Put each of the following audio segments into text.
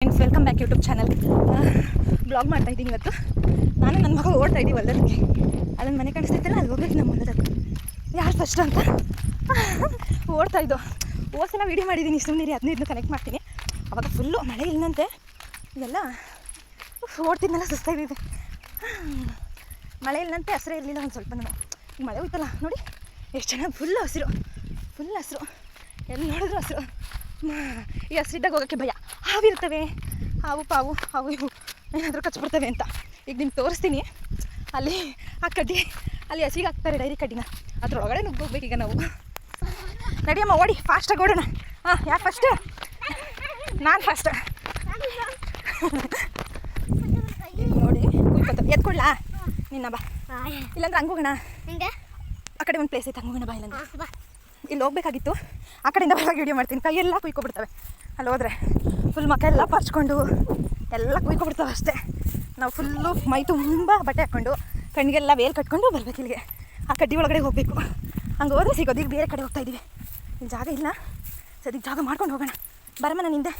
Friends welcome back YouTube channel blog ಮಾಡ್ತಾ ಇದ್ದೀನಿ ಇವತ್ತು. ನಾನು ನನ್ನ ಮಗ ಓಡ್ತಾ ಇದ್ದೀವಿ ಹೊಲದಕ್ಕೆ ಅದನ್ನ ಮನೆ ಕಾಣಿಸ್ತೈತಲ್ಲ ಅಲ್ಲಿ ಹೋಗ್ಬೇಕು ನಮ್ಮ ಹೊಲದಕ್ಕೆ ಯಾರು ಫಸ್ಟ್ ಅಂತ? ಓಡ್ತಾ ಇದ್ದು. ಸಲ ವೀಡಿಯೋ ಮಾಡಿದ್ದೀನಿ ಇಷ್ಟು ನೀರು ಹದಿನೈದು ಕನೆಕ್ಟ್ ಮಾಡ್ತೀನಿ. ಅವಾಗ ಫುಲ್ಲು ಮಳೆ ಇಲ್ಲಂತೆ ಇದೆಲ್ಲ ಓಡ್ತಿದ್ನಲ್ಲ ಓಡ್ತಿದ್ನೆಲ್ಲ ಸುಸ್ತಾಗಿದೆ ಮಳೆ ಇಲ್ಲಂತೆ ಹಸಿರೇ ಇರಲಿಲ್ಲ ಒಂದು ಸ್ವಲ್ಪ ನಾನು. ಮಳೆ ಹೋಯ್ತಲ್ಲ, ನೋಡಿ. ಎಷ್ಟು ಚೆನ್ನಾಗಿ ಫುಲ್ ಹಸಿರು. ಫುಲ್ ಹಸಿರು. ಎಲ್ಲಿ ನೋಡಿದ್ರು ಹಸಿರು? ಈ ಹಸಿರಿದ್ದಾಗ ಹೋಗೋಕ್ಕೆ ಭಯ. ಹಾವಿರ್ತವೆ. ಹಾವು ಪಾವು ಹಾವು ಇವು. ಏನಾದರೂ ಕಚ್ಬಿಡ್ತವೆ ಅಂತ. ಈಗ ನಿಮ್ಗೆ ತೋರಿಸ್ತೀನಿ. ಅಲ್ಲಿ ಆ ಕಡ್ಡಿ ಅಲ್ಲಿ ಹಸಿಗೆ ಹಾಕ್ತಾರೆ ಡೈರಿ ಕಡ್ಡಿನ. ಅದ್ರೊಳಗಡೆ ನುಗ್ಗೋಗ್ಬೇಕೀಗ ಈಗ ನಾವು. ನಡಿಯಮ್ಮ ಓಡಿ. ಫಾಸ್ಟಾಗಿ ಓಡೋಣ. ಹಾಂ ಯಾಕೆ ಫಸ್ಟ್ ನಾನು ಫಸ್ಟ್ ನೋಡಿ ಕುಯ್ಕೊತ ಎತ್ಕೊಳ್ಳಾ ನಿನ್ನ ಬಾ. ಇಲ್ಲಾಂದ್ರೆ ಹಂಗೋಗೋಣ ಹೋಗೋಣ. ಹಿಂಗೆ? ಆ ಕಡೆ ಒಂದು ಪ್ಲೇಸ್ ಐತೆ ಹಂಗೋಗೋಣ ಹೋಗೋಣ ಬಾ ಬಾ. ಇಲ್ಲಿ ಹೋಗ್ಬೇಕಾಗಿತ್ತು. ಆ ಕಡೆಯಿಂದ ಬರೋ ವೀಡಿಯೋ ಮಾಡ್ತೀನಿ. ಕೈಯೆಲ್ಲ ಕುಯ್ಕೊಬಿಡ್ತವೆ. ಅಲ್ಲಿ ಹೋದ್ರೆ ಫುಲ್ ಮಕ್ಕ ಎಲ್ಲ ಪರ್ಚ್ಕೊಂಡು ಎಲ್ಲ ಕುಯ್ಕೊಬಿಡ್ತಾವೆ ಅಷ್ಟೇ. ನಾವು ಫುಲ್ಲು ಮೈ ತುಂಬ ಬಟ್ಟೆ ಹಾಕ್ಕೊಂಡು ಕಣ್ಣಿಗೆಲ್ಲ ವೇಲ್ ಕಟ್ಕೊಂಡು ಬರ್ಬೇಕು ಇಲ್ಲಿಗೆ. ಆ ಕಡ್ಡಿ ಒಳಗಡೆ ಹೋಗಬೇಕು. ಹಂಗೆ ಹೋದ್ರೆ ಸಿಗೋದು. ಈಗ ಬೇರೆ ಕಡೆ ಹೋಗ್ತಾ ಇದ್ದೀವಿ ಇಲ್ಲಿ ಜಾಗ ಇಲ್ಲ. ಸದ್ಯಕ್ಕೆ ಜಾಗ ಮಾಡ್ಕೊಂಡು ಹೋಗೋಣ. ಬರಮ್ಮ ನಾನು ಹಿಂದೆ.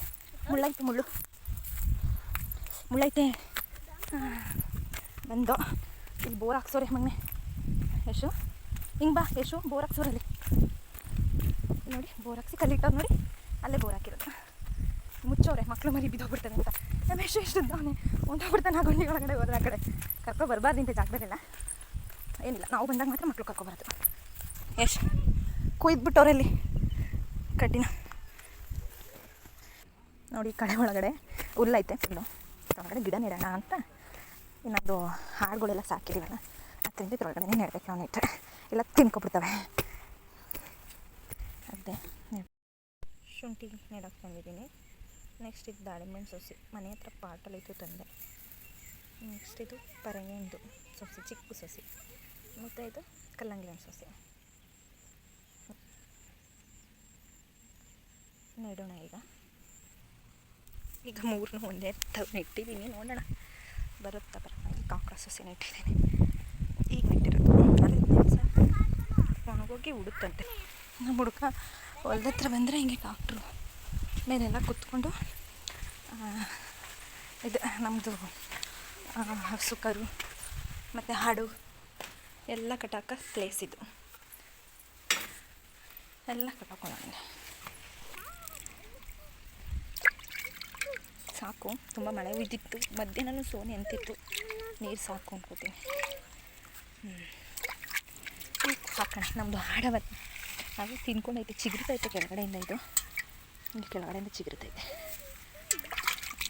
ಮುಳ್ಳೈತೆ ಮುಳ್ಳು. ಮುಳ್ಳೈತೆ ಬಂದು. ಇಲ್ಲಿ ಬೋರ್ ಹಾಕ್ಸೋರೆ ಮಗನೆ ಯಶು. ಹಿಂಗೆ ಬಾ, ಯಶು. ಬೋರ್ ಹಾಕ್ಸೋರಲ್ಲಿ. ನೋಡಿ, ಬೋರ್ ಹಾಕ್ಸಿ ಕಲ್ಲಿಟ್ಟವ್ರು ನೋಡಿ. ಅಲ್ಲೇ ಬೋರ್ ಹಾಕಿರೋದು. ಮುಚ್ಚೋರೆ ಮಕ್ಕಳು ಮರಿ ಬಿದ್ದೋಗ್ಬಿಡ್ತಾನೆ ಅಂತ. ನಮ್ಮ ಎಷ್ಟು ಎಷ್ಟು ಅವನೇ. ಆ ಗುಂಡಿ ಒಳಗಡೆ ಹೋದ್ರೆ ಆ ಕಡೆ. ಕರ್ಕೊ ಬರಬಾರ್ದು ಇಂಥ ಜಾಗದಲ್ಲೆಲ್ಲ ಏನಿಲ್ಲ, ನಾವು ಬಂದಾಗ ಮಾತ್ರ ಮಕ್ಕಳು ಕರ್ಕೊಬಾರ್ದು ಎಷ್ಟು ಕುಯ್ದುಬಿಟ್ಟವ್ರಲ್ಲಿ ಕಡ್ಡಿನ ನೋಡಿ ಕಡೆ ಒಳಗಡೆ ಹುಲ್ಲೈತೆ ಫುಲ್ಲು ಒಳಗಡೆ ಗಿಡ ನೆಡೋಣ ಅಂತ. ಇನ್ನೊಂದು ಹಾಡುಗಳೆಲ್ಲ ಸಾಕಿದ್ದೀವಲ್ಲ ಅದರಿಂದ ಇದ್ರೊಳಗಡೆ ನೆಡಬೇಕು ನಾವು ಇಟ್ಟರೆ ಎಲ್ಲ ತಿನ್ಕೊಬಿಡ್ತವೆ. ಅದೇ. ಶುಂಠಿ ನೆಡಕ್ಕೆ ಬಂದಿದ್ದೀನಿ. ನೆಕ್ಸ್ಟ್ ಇದು ದಾಳಿಂಬೆಣ್ಣು ಸೊಸಿ. ಮನೆ ಹತ್ರ ಪಾಟಲ್ಲಿ ಇತ್ತು ತಂದೆ. ನೆಕ್ಸ್ಟ್ ಇದು ಪರಂಗಿಂದು ಸೊಸಿ, ಚಿಕ್ಕ ಸೊಸಿ. ಮತ್ತು ಇದು ಕಲ್ಲಂಗಡಿ ಹಣ್ಣು ಸೊಸಿ. ನೆಡೋಣ ಈಗ. ಈಗ ಮೂರನ್ನೂ ಒಂದೇ ತ ನೆಟ್ಟಿದ್ದೀನಿ ನೋಡೋಣ. ಬರುತ್ತಾ ಬರೋಣ ಈಗ ಕಾಂಕ್ರ ಸೊಸೆ ನೆಟ್ಟಿದ್ದೀನಿ. ಈಗ ನೆಟ್ಟಿರೋದು. ಒಣಗೋಗಿ ಉಡುತ್ತಂತೆ. ನಮ್ಮ ಹುಡುಗ ಹೊಲ್ದ ಹತ್ರ ಬಂದರೆ ಹಿಂಗೆ ಡಾಕ್ಟ್ರು. ಮೇಲೆಲ್ಲ ಕುತ್ಕೊಂಡು ಇದು ನಮ್ಮದು ಹಸು ಕರು ಮತ್ತು ಹಾಡು ಎಲ್ಲ ಕಟಾಕ ಪ್ಲೇಸ್ ಇದು. ಎಲ್ಲ ಕಟಾಕೊಳ್ಳೋಣ ಸಾಕು, ತುಂಬ ಮಳೆ ಉಯ್ದಿತ್ತು. ಮಧ್ಯಾಹ್ನನೂ ಸೋನೆ ಅಂತಿತ್ತು. ನೀರು ಸಾಕು ಅನ್ಕೋತೀನಿ. ಹ್ಞೂ ಸಾಕೋಣ ನಮ್ಮದು ಹಾಡವತ್ತು ಅದು ತಿನ್ಕೊಂಡೈತೆ. ಚಿಗುರ್ತೈತೆ ಕೆಳಗಡೆಯಿಂದ ಇದು. ಇಲ್ಲಿ ಕೆಳಗಡೆಯಿಂದ ಚಿಗಿರ್ತೈತೆ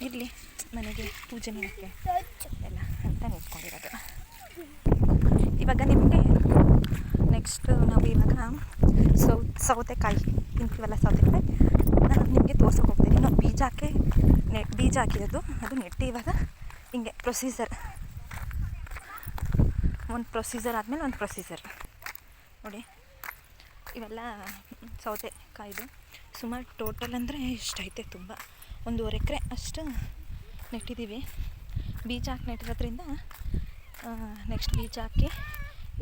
ಇರಲಿ, ಮನೆಗೆ ಪೂಜೆ ಮಾಡೋಕ್ಕೆ ಎಲ್ಲ ಅಂತ ನಿಂತ್ಕೊಂಡಿರೋದು ಇವಾಗ ನಿಮಗೆ ನೆಕ್ಸ್ಟ್ ನಾವು ಇವಾಗ ಸೌ, ಸೌತೆಕಾಯಿ ತಿಂತೀವಲ್ಲ ಸೌತೆಕಾಯಿ? ನಾನು ನಿಮಗೆ ತೋರ್ಸೋಕೆ ಹೋಗ್ತೀನಿ. ನಾವು ಬೀಜ ಹಾಕಿ, ನೆ, ಬೀಜ ಹಾಕಿರೋದು. ಅದು ನೆಟ್ಟು ಇವಾಗ ಹಿಂಗೆ ಪ್ರೊಸೀಜರ್ ಒಂದು ಪ್ರೊಸೀಜರ್ ಆದಮೇಲೆ ಒಂದು ಪ್ರೊಸೀಜರ್ ನೋಡಿ. ಇವೆಲ್ಲ ಸೌತೆಕಾಯಿದು ಸುಮಾರು ಟೋಟಲ್ ಅಂದರೆ ಇಷ್ಟೈತೆ ತುಂಬ. ಒಂದೂವರೆ ಎಕರೆ ಅಷ್ಟು ನೆಟ್ಟಿದ್ದೀವಿ ಬೀಜ ಹಾಕಿ ನೆಟ್ಟಿರೋದ್ರಿಂದ ನೆಕ್ಸ್ಟ್ ಬೀಜ ಹಾಕಿ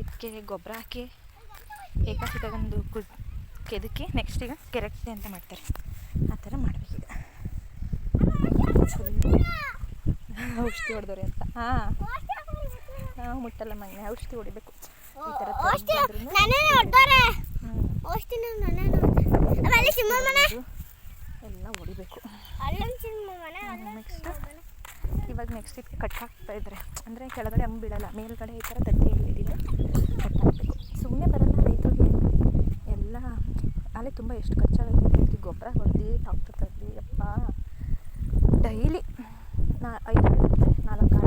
ಇದಕ್ಕೆ ಗೊಬ್ಬರ ಹಾಕಿ ಏಕಾಸಿ ತಗೊಂಡು ಗುಡ್ ಕೆದಕಿ ನೆಕ್ಸ್ಟ್ ಈಗ ಕೆರೆಕ್ಟೆ ಅಂತ ಮಾಡ್ತಾರೆ. ಆ ಥರ ಮಾಡಬೇಕೀಗ. ಔಷಧಿ ಹೊಡೆದವ್ರೆ ಅಂತ. ಹಾಂ. ಮುಟ್ಟಲ್ಲ ಮನೆ ಔಷಧಿ ಹೊಡಿಬೇಕು. ಈ ಥರ ಓಷ್ಟಿ ತಗೊಂಡ್ರು ನನ್ನ ಅಲ್ಲಿ ಸಿಂಹ ಮನೆ ಎಲ್ಲ ಹೊಡಿಬೇಕು. ಅಲ್ಲೊಂದು ಸಿಂಹ ಮನೆ ಅಲ್ಲೊಂದು ನೆಕ್ಸ್ಟ್ ಇವಾಗ ನೆಕ್ಸ್ಟ್ ಇದಕ್ಕೆ ಕಟ್ ಹಾಕ್ತಾ ಇದ್ದಾರೆ ಅಂದರೆ ಕೆಳಗಡೆ ಹಂಗೆ ಬೀಳಲ್ಲ ಮೇಲ್ಗಡೆ ಈ ಥರ ತತ್ತಿ ಹಿಡಿದಿದ್ದು ಕಟ್ ಹಾಕಬೇಕು ಸುಮ್ಮನೆ ಬರಲ್ಲ ರೈತರಿಗೆ. ಎಲ್ಲ ಅಲ್ಲಿ ತುಂಬ ಎಷ್ಟು ಖರ್ಚಾಗುತ್ತೆ ಗೊಬ್ಬರ ಹೊಡೆದು ಡಾಕ್ಟರ್ ತರಲಿ ಅಪ್ಪ ಡೈಲಿ ನಾ ಐದು ನಾಲ್ಕು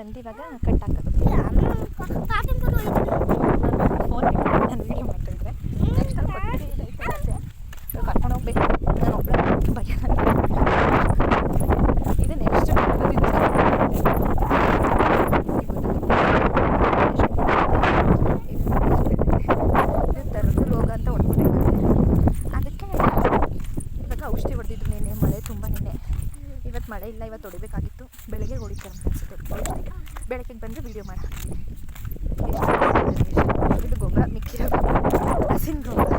ಬಂದು ಇವಾಗ ಕಟ್ ಹಾಕೋದು ಫೋನ್ ನಾನು ವೀಡಿಯೋ ಬಂದು ವಿಡಿಯೋ ಮಾಡೋಣ ಇದು ಗೊಬ್ಬರ ಮಿಕ್ಕಿರೋ ಹಸಿನ ಗೊಬ್ಬರ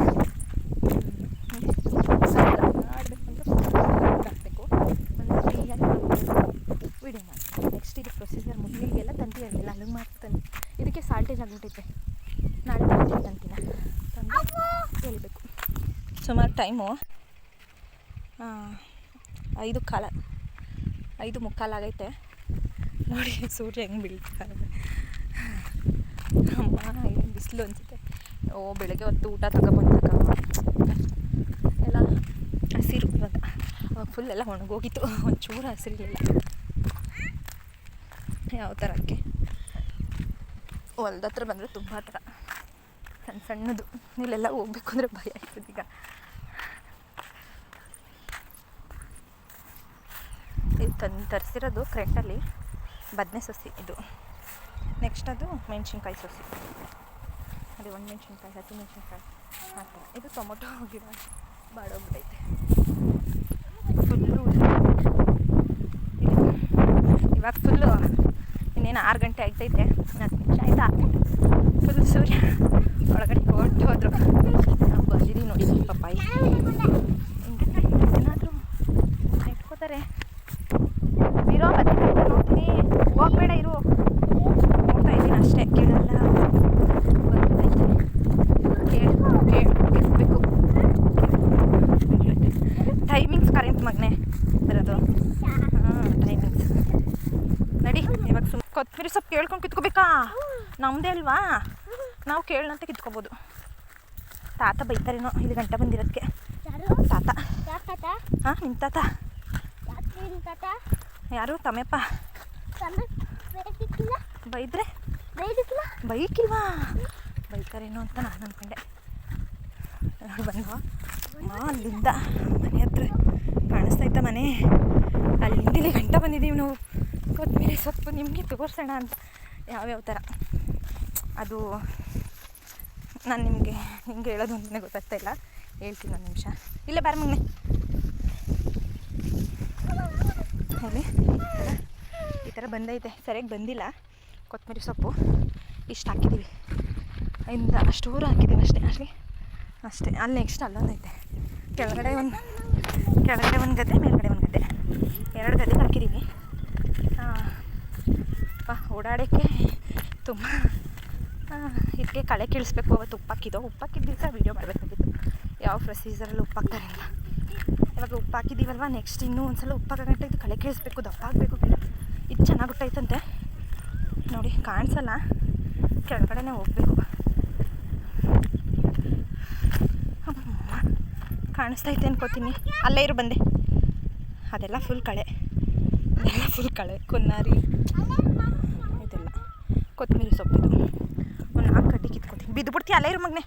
ವಿಡಿಯೋ ಮಾಡಿ ನೆಕ್ಸ್ಟ್ ಇದು ಪ್ರೊಸೀಜರ್ ಮುಗಿಲಿಗೆಲ್ಲ ತಂತಿ ಇರಲಿಲ್ಲ ಅಲ್ಲಿಗೆ ಮಾಡ್ತಾನೆ. ಇದಕ್ಕೆ ಸಾಲ್ಟೇಜ್ ಆಗಿಬಿಟ್ಟೈತೆ ನಾಳೆ ಬರ್ತೀನಿ ತಂತಿನ. ತಂದು ಹೇಳಬೇಕು ಸುಮಾರು ಟೈಮು ಐದು ಕಾಲ ಐದು ಮುಕ್ಕಾಲಾಗೈತೆ ನೋಡಿ, ಸೂರ್ಯ ಹೆಂಗೆ ಬೀಳ್ತಾರೆ ಅಮ್ಮ, ಏನು ಬಿಸಿಲು ಅನಿಸುತ್ತೆ. ಓ, ಬೆಳಗ್ಗೆ ಹೊತ್ತು ಊಟ ತಗೊಬಂದಾಗ ಎಲ್ಲ ಹಸಿರು ಇವಾಗ. ಅವಾಗ ಫುಲ್ ಎಲ್ಲ ಒಣಗೋಗಿತ್ತು. ಒಂಚೂರು ಹಸಿರಿಲ್ಲ ಯಾವ ಥರಕ್ಕೆ ಹೊಲ್ದ ಹತ್ರ ಬಂದರೆ ತುಂಬ ಥರ ಸಣ್ಣ ಸಣ್ಣದು. ಇಲ್ಲೆಲ್ಲ ಹೋಗ್ಬೇಕು ಅಂದರೆ ಭಯ ಆಗ್ತದೆ ಈಗ. ಇದು ತಂದು ತರಿಸಿರೋದು ಕ್ರೆಂಟಲ್ಲಿ ಬದನೆ ಸಸಿ ಇದು. ನೆಕ್ಸ್ಟ್ ಅದು ಮೆಣಸಿನ್ಕಾಯಿ ಸಸಿ. ಅದೇ ಒಂದು ಮೆಣಸಿನ್ಕಾಯಿ, ಹತ್ತು ಮೆಣಸಿನ್ಕಾಯಿ. ಆ ಥರ. ಇದು ಟೊಮೊಟೊ ಗಿಡ ಬಾಡೋಗ್ಬಿಟ್ಟೈತೆ ಫುಲ್ಲು ಇವಾಗ ಫುಲ್ಲು ಇನ್ನೇನು ಆರು ಗಂಟೆ ಆಗ್ತೈತೆ. ನಾಲ್ಕು ನಿಮಿಷ ಆಯ್ತಾ? ಫುಲ್ ಸೂರ್ಯ. ಒಳಗಡೆ ಹೊರಟು ಹೋದರು ನಾವು ಬಂದಿದ್ದೀವಿ ನೋಡಿ ಪಪ್ಪಾಯಿ ಏನಾದರೂ ಇಟ್ಕೋತಾರೆ ಇರೋ ಬದನೆಕಾಯಿ ನೋಡ್ತೀನಿ ಹೋಗ್ಬೇಡ ಇರು ನೋಡ್ತಾ ಇದ್ದೀನಿ ಅಷ್ಟೇ ಕೇಳಲ್ಲ ಬಂದೈತೆ ಕೇಳು ಕೇಳು ಕೇಳಬೇಕು ಟೈಮಿಂಗ್ಸ್ ಕರೆಂಟ್ ಮಗನೆ ಬರೋದು ಹಾಂ ಟೈಮಿಂಗ್ಸ್ ನಡಿ ಇವಾಗ ಸುಮ್ ಕೊತ್ತಂಬರಿ ಸೊಪ್ಪು ಕೇಳ್ಕೊಂಡು ಕಿತ್ಕೋಬೇಕಾ? ನಮ್ಮದೇ ಅಲ್ವಾ? ನಾವು ಕೇಳೋಣಂತ ಕಿತ್ಕೋಬೋದು. ತಾತ ಬೈತಾರೇನೋ ಇಲ್ಲಿ ಗಂಟೆ ಬಂದಿರೋದಕ್ಕೆ ಯಾರು? ತಾತ. ಯಾರ್ ತಾತ? ಹಾಂ ನಿಮ್ಮ ತಾತ. ಯಾರ್? ಬೇಕಿಲ್ಲ ಬೈದ್ರೆ? ಬೈಕಿಲ್ವಾ? ಬೈತಾರೇನೋ ಅಂತ ನಾನು ಅಂದ್ಕೊಂಡೆ ನೋಡಿ ಬಂದ್ವಾ? ಅಲ್ಲಿಂದ ಮನೆ ಹತ್ರ ಕಾಣಿಸ್ತೈತ ಮನೆ. ಅಲ್ಲಿಂದ ಇಲ್ಲಿ ಗಂಟ ಬಂದಿದ್ದೀವಿ ನಾವು. ಕೊತ್ತಂಬರಿ ಸೊಪ್ಪು ನಿಮಗೆ ತೋರಿಸೋಣ ಅಂತ. ಯಾವ್ಯಾವ ಥರ ಅದು ನಾನು ನಿಮಗೆ ಹಿಂಗೆ ಹೇಳೋದು ಅಂತಲೇ ಗೊತ್ತಾಗ್ತಾ ಇಲ್ಲ. ಹೇಳ್ತೀನಿ ಒಂದು ನಿಮಿಷ. ಇಲ್ಲೇ, ಬಾರ ಮಗ್ನೆ. ಹೇಳಿ. ಈ ಥರ ಬಂದೈತೆ. ಸರಿಯಾಗಿ ಬಂದಿಲ್ಲ. ಕೊತ್ತಂಬರಿ ಸೊಪ್ಪು. ಇಷ್ಟು ಹಾಕಿದ್ದೀವಿ ಇಂದ ಅಷ್ಟೂರು ಹಾಕಿದ್ದೀನಿ ಅಷ್ಟೇ. ಅಷ್ಟೇ. ಅಷ್ಟೇ. ಅಲ್ಲಿ ನೆಕ್ಸ್ಟ್ ಅಲ್ಲೊಂದೈತೆ. ಕೆಳಗಡೆ ಒಂದು ಕೆಳಗಡೆ ಒಂದು ಗದ್ದೆ, ಮೇಲ್ಗಡೆ ಒಂದು ಗದ್ದೆ. ಎರಡು ಗದ್ದೆ ಹಾಕಿದ್ದೀವಿ ಓಡಾಡೋಕ್ಕೆ ತುಂಬ ಇದಕ್ಕೆ ಕಳೆ ಕೀಳಿಸ್ಬೇಕು ಅವತ್ತು ಉಪ್ಪಾಕಿದ್ದು ಉಪ್ಪಾಕಿದ್ದ ದಿವಸ ವೀಡಿಯೋ ಮಾಡಬೇಕಾಗಿತ್ತು. ಯಾವ ಪ್ರೊಸೀಜರಲ್ಲಿ ಉಪ್ಪಾಕ್ತಾರೆ ಅಂತ ಇವಾಗ ಉಪ್ಪಾಕಿದ್ದೀವಲ್ವ? ನೆಕ್ಸ್ಟ್ ಇನ್ನೂ ಒಂದ್ಸಲ ಸಲ ಗಂಟೆ ಇದು ಕಳೆ ಕೀಳಿಸ್ಬೇಕು, ದಪ್ಪ ಆಗಬೇಕು ಇದು ಚೆನ್ನಾಗಿ ಹುಟ್ಟೈತಂತೆ. ನೋಡಿ, ಕಾಣಿಸಲ್ಲ? ಕೆಳಗಡೆನೇ ಹೋಗ್ಬೇಕು. ಕಾಣಿಸ್ತೈತೆ ಅನ್ಕೋತೀನಿ. ಅಲ್ಲೇ ಇರು, ಬಂದೆ. ಅದೆಲ್ಲ ಫುಲ್ ಕಳೆ. ಫುಲ್ ಕಳೆ, ಕೊನ್ನಾರಿ. ಇದೆಲ್ಲ. ಕೊತ್ತಂಬರಿ ಸೊಪ್ಪಿದು ಒಂದು ನಾಲ್ಕು ಕಡ್ಡಿ ಕಿತ್ಕೊತೀನಿ. ಬಿದ್ದು ಬಿಡ್ತೀನಿ ಅಲ್ಲೇ ಇರು ಮಗ್ನೆ.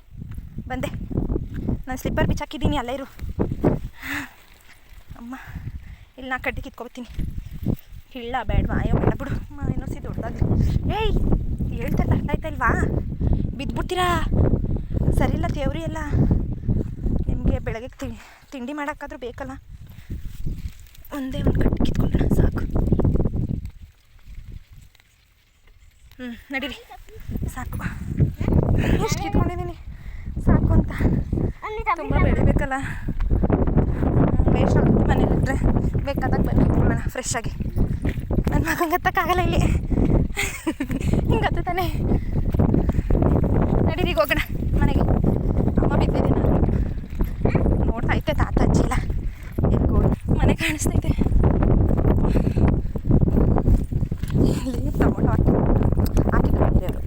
ಬಂದೆ. ನಾನು ಸ್ಲಿಪ್ಪರ್ ಬಿಚ್ಚಾಕಿದ್ದೀನಿ ಅಲ್ಲೇ ಇರು. ಅಮ್ಮ, ಇಲ್ಲಿ ನಾಲ್ಕು ಕಡ್ಡಿ ಕಿತ್ಕೊಬತ್ತೀನಿ. ಇಲ್ಲ, ಬೇಡವಾ. ಅಯ್ಯೋ, ಬೇಡ ಬಿಡು. ಇನ್ನೊಸಿ ದೊಡ್ಡದಾಗಿ ಏಯ್ ಹೇಳ್ತಾ ಅರ್ಥ ಆಯ್ತಾ ಇಲ್ವಾ? ಬಿದ್ದುಬಿಡ್ತೀರಾ ಇಲ್ಲ, ದೇವ್ರಿ ಎಲ್ಲ. ನಿಮಗೆ ಬೆಳಗ್ಗೆ ತಿಂಡಿ ಮಾಡೋಕ್ಕಾದ್ರೂ ಬೇಕಲ್ಲ. ಒಂದೇ ಒಂದು ಕಟ್ಟಿ ಕಿತ್ಕೊಂಡ್ರೆ ಸಾಕು. ಹ್ಞೂ ನಡೀರಿ. ಸಾಕು. ಎಷ್ಟು ಕಿತ್ಕೊಂಡಿದ್ದೀನಿ ಸಾಕು ಅಂತ. ತುಂಬ ಬೆಳಿಬೇಕಲ್ಲ? ವೇಸ್ಟ್ ಆಗುತ್ತೆ ಮನೇಲಿಟ್ರೆ ಬೇಕಾದಾಗ ಬಂದು ಕಿತ್ಕೊಳ್ಳೋಣ ಫ್ರೆಶ್ ಆಗಿ. ನನ್ನ ಮಗಂಗೆ ಹತ್ತಕ್ಕಾಗಲ್ಲ ಇಲ್ಲಿ. ಹಿಂಗೆ ತಾನೆ ನಡೀರಿ ಈಗ ಹೋಗೋಣ. ಮನೆಗೆ ಅಮ್ಮ ಬಿದ್ದಿದ್ದೀನಿ ನಾನು. ನೋಡ್ತಾ ಐತೆ ತಾತ ಅಜ್ಜಿಲ್ಲ ಎಲ್ಗೋ ಮನೆ ಕಾಣಿಸ್ತೈತೆ ಇಲ್ಲಿ ಟೊಮೊಟೊ ಹಾಕಿ ಹಾಕಿದ್ರು ಹಿರಿಯರು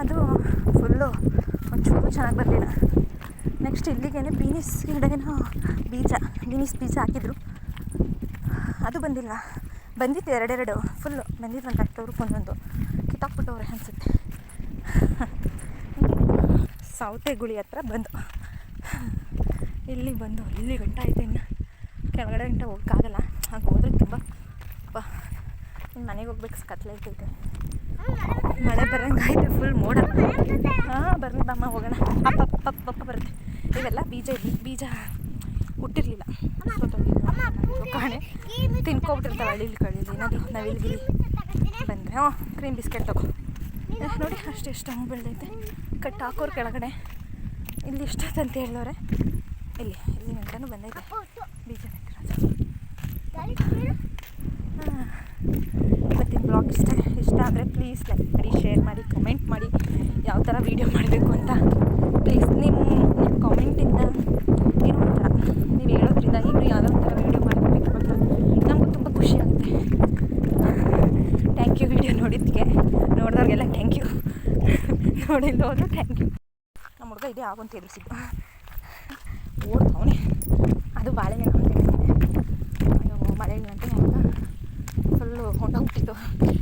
ಅದು ಫುಲ್ಲು ಒಂಚೂರು ಚೆನ್ನಾಗಿ ಬರಲಿಲ್ಲ. ನೆಕ್ಸ್ಟ್ ಇಲ್ಲಿಗೇನೆ ಬೀನಿಸ್ ಗಿಡಗೇನೋ ಬೀಜ ಬೀನಿಸ್ ಬೀಜ ಹಾಕಿದ್ರು. ಅದು ಬಂದಿಲ್ಲ. ಬಂದಿತ್ತು ಎರಡೆರಡು. ಫುಲ್ಲು ಬಂದಿದ್ದು ಒಂದು ಹತ್ತವ್ರು ಒಂದೊಂದು ಕಿತ್ತಾಕ್ಬಿಟ್ಟವ್ರೆ ಅನಿಸುತ್ತೆ. ಸೌತೆ ಗುಳಿ ಹತ್ರ ಬಂದು. ಇಲ್ಲಿ ಬಂದು, ಇಲ್ಲಿ ಗಂಟ ಐತೆ ಇನ್ನು. ಕೆಳಗಡೆ ಗಂಟ ಹೋಗೋಕ್ಕಾಗಲ್ಲ. ಹಾಗೆ ಹೋದ್ರೆ ತುಂಬ ಅಪ್ಪ ಮನೆಗೆ ಹೋಗ್ಬೇಕು, ಕತ್ಲೆ ಇರ್ತೈತೆ. ಮಳೆ ಬರಂಗಾಯ್ತು ಫುಲ್ ಮೋಡ. ಹಾಂ, ಬರಲಿ ಬಮ್ಮ, ಹೋಗೋಣ. ಅಪ್ಪ ಪಪ್ಪ ಪಪ್ಪ ಬರುತ್ತೆ. ಇವೆಲ್ಲ ಬೀಜ ಬೀಜ ಹುಟ್ಟಿರಲಿಲ್ಲ. ಕಾಣೆ. ತಿನ್ಕೊಬಿಟ್ಟಿರ್ತಾವೆ ಅಳಿಲಿ ಕಳಿಲಿ ಏನಾದರೂ ನವಿಲ್ಗಿರಿ ಬಂದರೆ. ಹ್ಞೂ ಕ್ರೀಮ್ ಬಿಸ್ಕೆಟ್ ತಗೋ. ನೋಡಿ, ಅಷ್ಟು ಎಷ್ಟು ಹಂಗೆ ಬೆಳೆದೈತೆ. ಕಟ್ ಹಾಕೋರು ಕೆಳಗಡೆ. ಇಲ್ಲಿ ಅಂತ ಹೇಳೋರೆ ಇಲ್ಲಿ ಇಲ್ಲಿ ನಂತನೂ ಬಂದೈತೆ. ಬೀಜ ಇವತ್ತಿನ ಬ್ಲಾಗ್ ಇಷ್ಟ ಇಷ್ಟ ಆದರೆ ಪ್ಲೀಸ್ ಲೈಕ್ ಮಾಡಿ ಶೇರ್ ಮಾಡಿ ಕಮೆಂಟ್ ಮಾಡಿ. ಯಾವ ಥರ ವೀಡಿಯೋ ಮಾಡಬೇಕು ಅಂತ ಪ್ಲೀಸ್ ನಿಮ್ಮ ನಿಮ್ಮ ಕಾಮೆಂಟಿಂದ ಏನೋ ಒಂಥರ ನೀವು ಹೇಳೋದ್ರಿಂದ ಇನ್ನೂ ಯಾವ್ಯಾವ ಥರ ವೀಡಿಯೋ ಮಾಡಬೇಕು ಅಂತ ನಮಗೂ ತುಂಬ ಖುಷಿ ಆಗುತ್ತೆ. ಥ್ಯಾಂಕ್ ಯು ವೀಡಿಯೋ ನೋಡಿದ್ದಕ್ಕೆ ನೋಡಿದವ್ರಿಗೆಲ್ಲ ಥ್ಯಾಂಕ್ ಯು ನೋಡಿದ್ದವರು ಥ್ಯಾಂಕ್ ಯು ನಮ್ಮ ಹುಡುಗ ಇದೇ ಆಗೋಂತ ತಿಳಿಸಿದ್ದು ಓಡ್ತಾವನೆ. ಅದು ಬಾಳೆಹಣ್ಣು ಅಂತ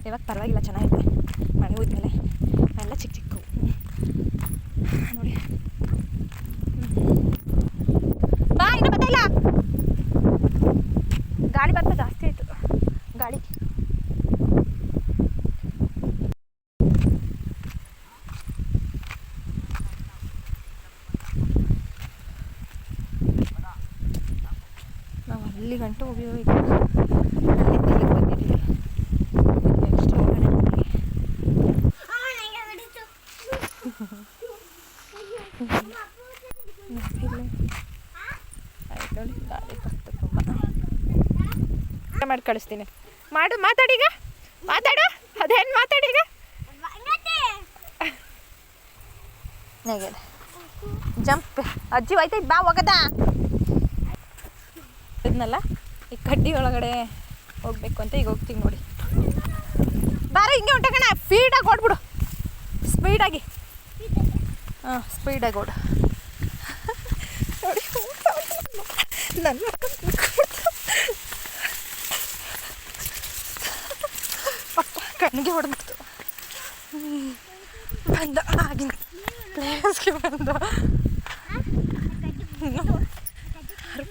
ಇವಾಗ ಪರವಾಗಿಲ್ಲ, ಚೆನ್ನಾಗಿದೆ. ಮನೆ ಹೋದ್ಮೇಲೆ ಎಲ್ಲ ಚಿಕ್ಕ ಚಿಕ್ಕವು ನೋಡಿ. ಬಾ, ಇನ್ನು ಗಾಳಿ ಬರ್ತಾ ಜಾಸ್ತಿ ಆಯಿತು. ಗಾಳಿ. ನಾವು ಅಲ್ಲಿ ಗಂಟು ಹೋಗಿರೋ ಬಂದಿದ್ದೀವಿ ನೆಕ್ಸ್ಟ್ ಹೊರಗಡೆ ಹೋಗಿ ಇಲ್ಲೇ ಆಯ್ತು ನೋಡಿ ಗಾಳಿ ಬರ್ತು ತುಂಬ ಮಾಡಿ ಕಳಿಸ್ತೀನಿ. ಮಾಡು ಮಾತಾಡೀಗ ಮಾತಾಡು, ಅದೇನು ಮಾತಾಡೀಗ ಹೇಗೆ? ಜಂಪ್. ಅಜ್ಜಿ ಹೋಯ್ತೈತೆ, ಬಾ, ಹೋಗದ. ಇದನ್ನಲ್ಲ ಈ ಕಡ್ಡಿ ಒಳಗಡೆ ಹೋಗ್ಬೇಕು ಅಂತ ಈಗ ಹೋಗ್ತೀವಿ ನೋಡಿ. ಬಾರ, ಹಿಂಗೆ ಹೊಂಟಕಣ ಸ್ಪೀಡಾಗಿ ಓಡ್ಬಿಡು. ಸ್ಪೀಡಾಗಿ ಹಾಂ ಸ್ಪೀಡಾಗಿ ಓಡು. ನೋಡಿ, ನನ್ನ ಅಪ್ಪ ಕಣ್ಣಿಗೆ ಹೊಡೆದ್ಬಿಡ್ತು. ಬಂದ ಆಗಿನ ಪ್ಲೇಸ್ಗೆ ಬಂದ. ಯಾರು